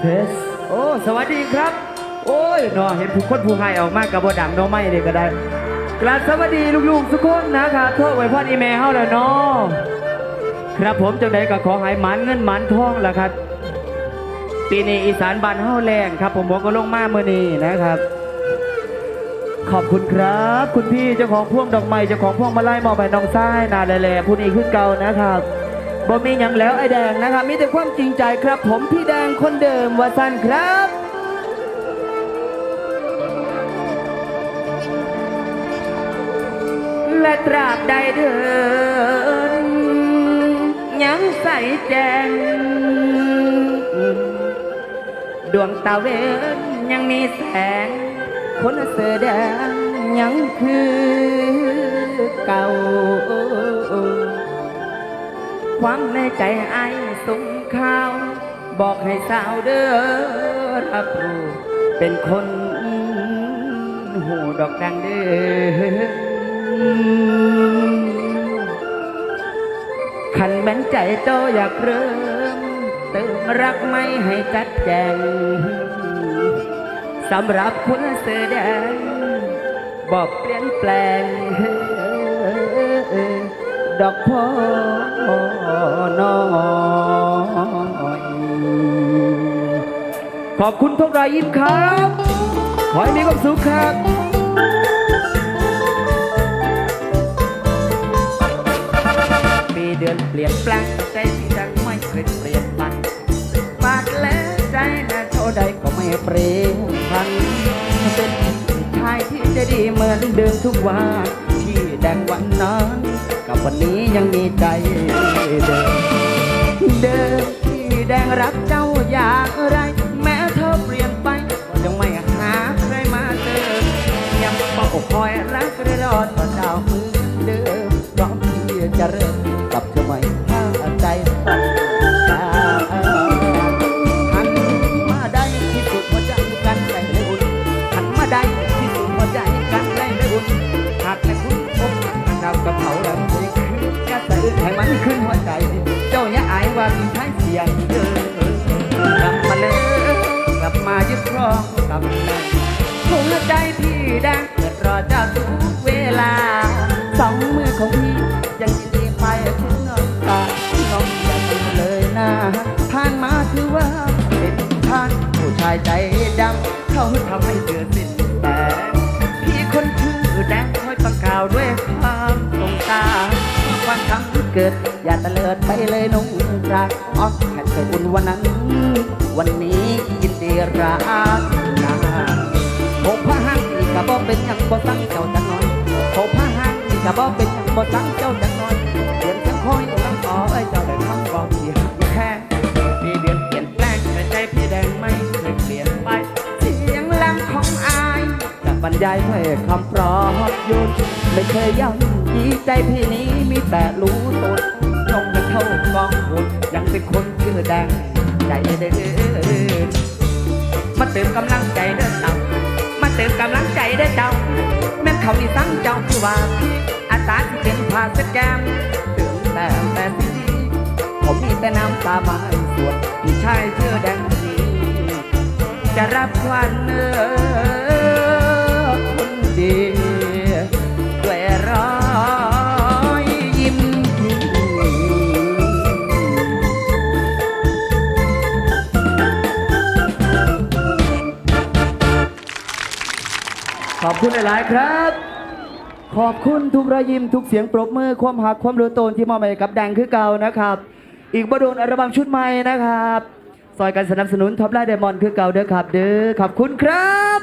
เพสโอ้สวัสดีครับ โอ้ยนาะเห็นผู้คนผู้ให้ออกมากับบดังเนาะไม่เลยก็ได้ กราบสวัสดีลูกๆทุกคนนะครับโทษไว้พ่ออีเมลเฮาแล้วเนาะครับผมจังใดก็ขอให้หมันเงินหมันทองล่ะครับ ปีนี้อีสานบ้านเฮาแรงครับ ผมบอกก็ลงมาเมื่อนี้นะครับ ขอบคุณครับ คุณพี่เจ้าของพวงดอกไม้เจ้าของพวงมาลัยมอบให้น้องซ้ายนาแหล่ๆผู้นี้ขึ้นเก่านะครับ บ่มีอย่างแล้วไอ้แดงนะครับ มีแต่ความจริงใจครับ ผมพี่แดงคนเดิมว่าสั้นครับและตราบใดเดินยังใส่แจงดวงตาเวนยังมีแสงคนเสื้อแดงยังคือเก่า ความในใจไอ้ส่งข่าว บอกให้สาวเด้อรับรู้เป็นคนหูดอกดังเด้อขันแม่นใจโตอยากเริ่มเติมรักไม่ให้จัดแจงสำหรับคุณเสื้อแดงบอกเปลี่ยนแปลง ดอกพ่อน้อยขอบคุณทุกรอยยิ้มครับ ขอให้มีความสุขครับปีเดือนเปลี่ยนแปลงใจที่ดังไม่เคยเปลี่ยนไปปากและใจนะเท่าใดก็ไม่เปลี่ยนพันเป็นชายที่จะดีเหมือนเดิมทุกวัน แตงวันนั้นกับวันนี้ยังมีใจเดิมเดิมที่แดงรักเจ้าอย่างไร หักเรากับเขาแล้วจะขึ้นจะสะอึกให้มันขึ้นหัวใจ เจ้าอย่าอายว่ามีท้ายเสียงเดินกลับมาเลยกลับมายึดครองกลับมาหัวใจพี่แดงเกิดรอเจ้าทุกเวลา สองมือของพี่ยังยินดีไปทุกน้ำตาน้องอย่าลืมเลยนะผ่านมาถือว่าเป็นท่านผู้ชายใจดำเขาทำให้เกิดสิ้นแต่พี่คนชื่อแดงคอยประกาวด้วย ครั้งเกิด อย่าตะเลิดไปเลยนุ่งรักอ๋อแค่เคยอุ่นวันนั้น วันนี้ยินดีรักนาหกผ้าหางนี่กะบ่เป็นยังบ่ตั้งเจ้าจักหน่อยหกผ้าหางนี่กะบ่เป็นยังบ่ตั้งเจ้า ยายด้วยคำปลอบโยนไม่เคยย่ำยีใจพี่นี้มีแต่รู้ตนยงจะเข้ากองบุญยังเป็นคนชื่อแดงใจเด้อมาเติมกำลังใจเด้อเจ้ามาเติมกำลังใจเด้อเจ้าแม่เขานี่สั่งเจ้าคือว่าอาสาที่เป็นผ่าสแกมเติมแต่แต่สิ่งดีผมมีแต่น้ำตาบายส่วนพี่ชายเสื้อแดงนี้จะรับควันเนื้อ ขอบคุณหลาย ๆ ครับ ขอบคุณทุกรอยยิ้มทุกเสียงปรบมือความหักความรู้โตนที่มอบให้กับแดงคือเก่านะครับ อีกบโดนอัลบั้มชุดใหม่นะครับซอยกันสนับสนุนท็อปไลน์เดมอนคือเก่าเด้อครับเด้อขอบคุณครับ